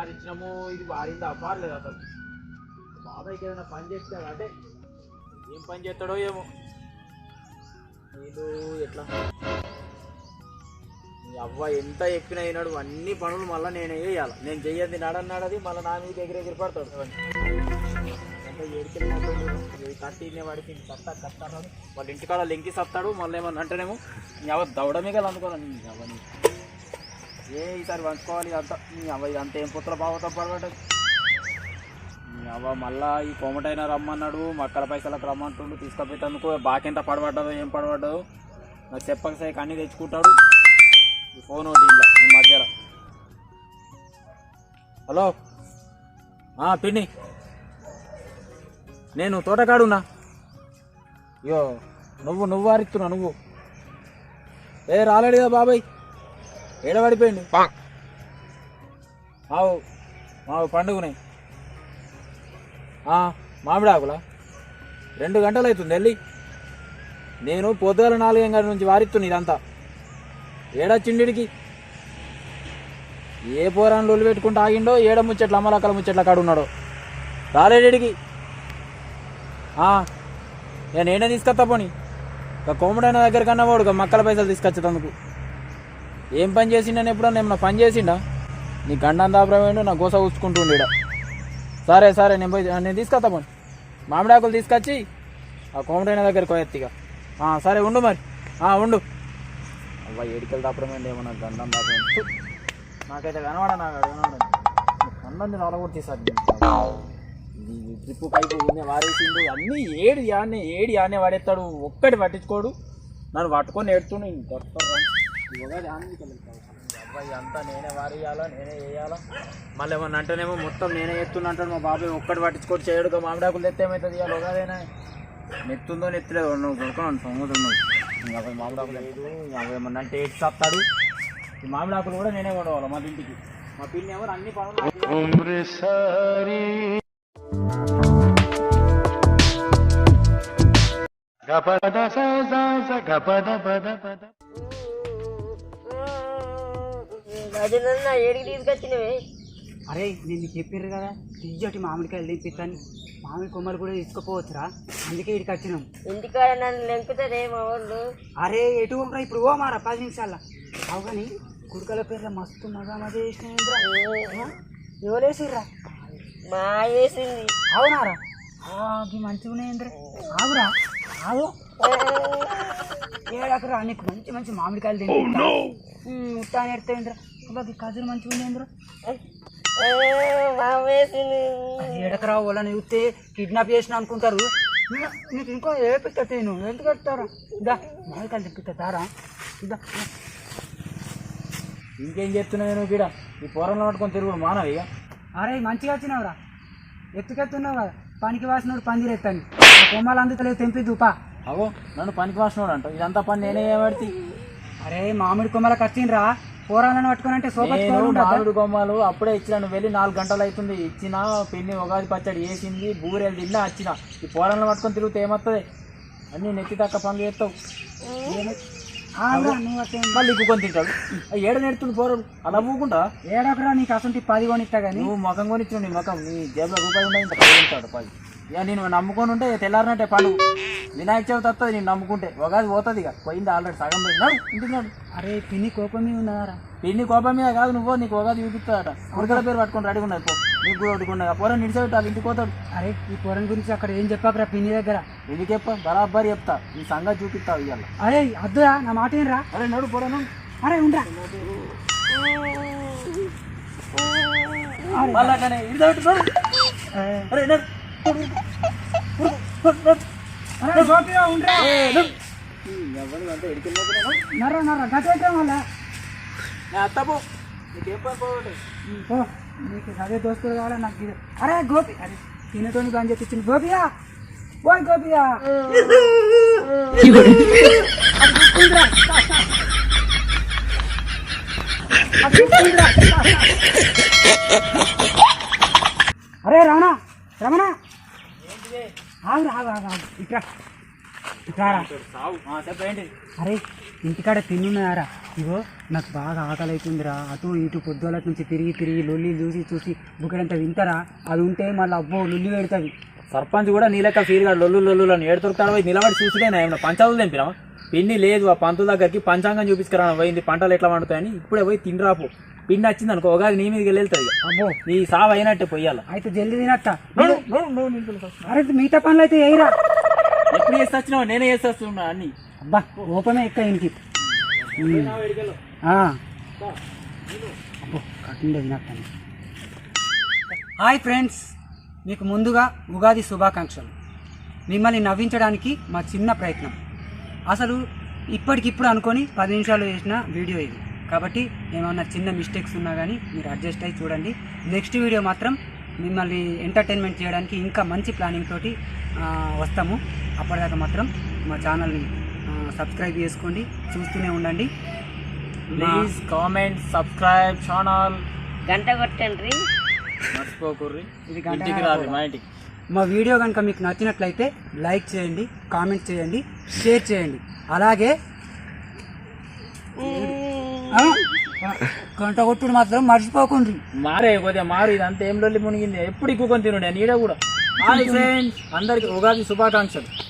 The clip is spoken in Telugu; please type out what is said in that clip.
వారిచ్చినాము ఇది వారిందా పారలేదు అసలు. బాబాయ్కి ఏదైనా పని చేస్తాడు అంటే ఏం పని చేస్తాడో ఏమో. వీళ్ళు ఎట్లా? అవ్వ ఎంత చెప్పినా అయినాడు అన్ని పనులు మళ్ళీ నేనే వేయాలి నేను చెయ్యంది నాడన్నాడు అది మళ్ళీ నా మీద ఎగిరి ఎగిరి పడతాడు కట్టినే వాడికి కట్ట కట్ట వాళ్ళ ఇంటికాడ లెంకి సత్తాడు. మళ్ళీ ఏమన్నా అంటేనేమో నీ అవ్వ దవడమే కదా అనుకోవాలి అవన్నీ అవ్వని. ఏ ఈసారి పంచుకోవాలి అంత? నీ అవ్వ ఇదంతా ఏం పుత్ర బావతో పడబడ్డది నీ అవ్వ మళ్ళా ఈ కోమటైనా రమ్మన్నాడు మక్కల పైసలకు రమ్మంటుండు తీసుకుపోయేందుకు బాకెంత పడబడ్డదో ఏం పడబడ్డదో. నాకు చెప్పక సైకి అన్నీ తెచ్చుకుంటాడు. ఈ ఫోన్ ఒకటి ఇంట్లో ఈ మధ్యలో. హలో? పిన్ని. నేను తోటకాడున్నా. అయ్యో నువ్వు నువ్వు వారిస్తున్నా నువ్వు. ఏ రాలేడు కదా బాబాయ్. ఏడబడిపోయింది ఆవు మావు పండుగనే. మామిడి ఆకులా రెండు గంటలు అవుతుంది వెళ్ళి. నేను పొద్దుగల నాలుగు గంటల నుంచి వారిస్తున్నా ఇదంతా. ఏడా చిండిడికి ఏ పోరాన్ని లొల్లి పెట్టుకుంటూ ఆగిండో ఏడ ముచ్చట్ల అమ్మలక్కల ముచ్చట్ల కాడు ఉన్నాడో? రాలేడికి నేను నేనే తీసుకొస్తా పోని. ఇక కోమడైన దగ్గర కన్నా వాడు మక్కల పైసలు తీసుకొచ్చేటందుకు. ఏం పని చేసిండని ఎప్పుడన్నా ఏమన్నా పని చేసిండా? నీ గండం దాపరమేండు నా గోస ఊచుకుంటుండేడ సరే సరే నేను పోయి నేను తీసుకొస్తా పోని. మామిడాకులు తీసుకొచ్చి ఆ కోమటైన దగ్గరికి పోయెత్తిగా సరే ఉండు మరి. ఉండు. అవ్వ ఏడికలు దాపరమేండి ఏమన్నా గండం దాపరం నాకైతే కనబడ నాకు కనబడ అన్నంది నవల తీసాడు. ట్రిప్పు పైపు ఉంది వారేసిండు. అన్నీ ఏడు యానే ఏడు యానే వాడేస్తాడు ఒక్కటి పట్టించుకోడు. నన్ను పట్టుకొని ఏడుతుండు. అబ్బాయి అంతా నేనే వారియాలా నేనే వేయాలా మళ్ళీ ఏమన్నా అంటేనేమో మొత్తం నేనే ఎత్తున్నా అంటాడు మా బాబాయ్ ఒక్కటి పట్టించుకొని చేయడుగా మామిడాకులు తెస్తే ఏమవుతుంది ఇవాళ ఒకదేనా నెత్తుందో నెత్తలేదో నువ్వు దొరకను సొమ్ముతున్నావు యాభై మామిడాకులు లేదు యాభై ఏమన్నా అంటే ఏడ్చి చస్తాడు. ఈ మామిడాకులు కూడా నేనే కొడవాలి మా ఇంటికి. మా పిన్ని ఎవరు అన్ని పనులు ఏడికి తీసుకొచ్చినవే. అరే నేను నీకు చెప్పారు కదా తియ్యటి మామిడికాయలు తెప్పిస్తాను. మామిడి కొమ్మలు కూడా తీసుకుపోవచ్చురా. అందుకే ఇక్కడికి వచ్చినాం. ఇంటికాడ నన్ను లెంకుతుంది మా వాళ్ళు? అరే ఎటు పోమరా? ఇప్పుడు ఓ మారా పది నిమిషాల అవు కానీ కుడుకల పేర్ల మస్తు మజా మజా చేసిన ఎవరేసిర్రా మా వేసింది. అవునారా అవి మంచిగా ఉన్నాయంద్రా ఆవురా ఆవు ఏడకరా నీకు మంచి మంచి మామిడికాయలు తింటా ఉట్టా నేర్తాయింద్రా కజులు మంచిగా ఉన్నాయంద్రా ఏడకరా వాళ్ళని చూస్తే కిడ్నాప్ చేసిన అనుకుంటారు. నీకు ఇంకో ఏ పిక్క నేను ఎందుకు కట్టారా ఇదా మామిడికాయలు తెప్పిస్తారా ఇదా ఇంకేం చెప్తున్నావు నువ్వు ఇక్కడ ఈ పొరంలో పట్టుకొని తిరుగుడు మానవి. అరే మంచిగా వచ్చినావురా. ఎత్తుకెత్తున్నావు కదా పనికి వాసినోడు పందిరి ఎత్తాను. కొమ్మలు అందుతలేవు తెంపి దూపా అవో నన్ను పనికి వాసినోడు అంట ఇదంతా పని నేనే ఏమడితే అరే మామిడి కొమ్మలకు వచ్చిండ్రా పోరాలను పట్టుకొని అంటే నేను సోపచ్చుకోవాలి మామిడి కొమ్మలు అప్పుడే ఇచ్చిన నువ్వు వెళ్ళి నాలుగు గంటలు అవుతుంది. ఇచ్చిన పిన్ని ఉగాది పచ్చడి వేసింది బూరెలు తిన్నా వచ్చిన. ఈ పోరాలను పట్టుకొని తిరిగితే ఏమవుతుంది అన్నీ నెత్తి తక్క పనులు చేస్తావు. మళ్ళీ ఇంకొని తింటాడు ఏడ నెడుతుంది పోరడు అలా ఊకుంటా ఏడకరా నీకు అసలు పది కొనిస్తా కానీ నువ్వు ముఖం కొనిచ్చిన నీ ముఖం. నీ జేబులో రూపాయి ఉండే ఇంత పది ఉంటాడు పది. ఇక నేను నమ్ముకొని ఉంటే తెల్లారినట్టే పండుగ. వినాయక చవితి వస్తుంది నేను నమ్ముకుంటే. ఉగాది పోతుంది ఇక. పోయింది ఆల్రెడీ సగం పోయింది. ఇంటికి అరే పిన్ని కోపం మీద ఉన్నదారా పిన్ని కోపం మీద కాదు నువ్వు నీకు ఉగాది చూపిస్తాడట ఉడకల పేరు పట్టుకొని రెడీ ఉన్నది పో. నీకు కూడా ఒడుకున్నది పోరా నిడిచిపెట్టాలి ఇంటికి పోతాడు. అరే ఈ పొరం గురించి అక్కడ ఏం చెప్పాకరా పిన్ని దగ్గర? ఎందుకు చెప్ప బరాబర్ చెప్తా. ఈ సంగతి చూపిస్తావు ఇవాళ. అరే అద్దురా నా మాట ఏంరా? అరే నడు పోరాను అరే ఉండరా. అరే, నీకు అదే దోస్తులు కావాలా నాకు అరే గోపి అరే తినటోని చెప్పి ఇచ్చిన గోపియా ఓయ్ గోపియా అరే అరే ఇంటికాడ తిన్నున్నాయారా ఇగో నాకు బాగా ఆకలి అవుతుందిరా అటు ఇటు పొద్దుల నుంచి తిరిగి తిరిగి లొల్లి చూసి చూసి బుక్కడంత వింటారా అది ఉంటే మళ్ళీ అబ్బో లొల్లి పెడుతుంది. సర్పంచ్ కూడా నీ లెక్క ఫీల్గా లొల్లు లొల్లు అని ఏడు దొరుకుతాడు పోయి నిలబడి చూసుడేనా ఏమన్నా పంచాలు తెంపినావా? పిన్ని లేదు ఆ పంతుల దగ్గరికి పంచాంగం చూపించుకురా పోయింది. పంటలు ఎట్లా పండుతాయని ఇప్పుడే పోయి తినరాపు పిన్ని వచ్చింది అనుకో ఒకది నీ మీదకి వెళ్తుంది అబ్బో. నీ సావు అయినట్టే పొయ్యాల. అయితే జల్దీ తినట్ట అరే మిగతా పనులు అయితే వేయరా ఎప్పుడు చేసి వచ్చినావు నేనే చేసి వస్తున్నా అన్ని అబ్బా ఓపమే ఎక్క ఇంటికి హాయ్ ఫ్రెండ్స్ మీకు ముందుగా ఉగాది శుభాకాంక్షలు. మిమ్మల్ని నవ్వించడానికి మా చిన్న ప్రయత్నం. అసలు ఇప్పటికిప్పుడు అనుకొని పది నిమిషాలు చేసిన వీడియో ఇది. కాబట్టి ఏమన్నా చిన్న మిస్టేక్స్ ఉన్నా కానీ మీరు అడ్జస్ట్ అయ్యి చూడండి. నెక్స్ట్ వీడియో మాత్రం మిమ్మల్ని ఎంటర్టైన్మెంట్ చేయడానికి ఇంకా మంచి ప్లానింగ్ తోటి వస్తాము. అప్పటిదాకా మాత్రం మా ఛానల్ని సబ్స్క్రైబ్ చేసుకోండి చూస్తూనే ఉండండి. ప్లీజ్ కామెంట్ సబ్స్క్రైబ్ ఛానల్ గంట కొట్టండి. మర్చిపోకుర్రి. ఇది గంట ఇంటికి రాదు మా ఇంటికి. మా వీడియో కనుక మీకు నచ్చినట్లయితే లైక్ చేయండి కామెంట్ చేయండి షేర్ చేయండి. అలాగే గంట కొట్టుడు మాత్రం మర్చిపోకుండ్రి. మారే కొద్దిగా మారు ఇదంతా ఏం లొల్లి మునిగింది? ఎప్పుడు ఎక్కువ తినుండే? నీడ కూడా. హాయ్ ఫ్రెండ్స్ అందరికి ఉగాది శుభాకాంక్షలు.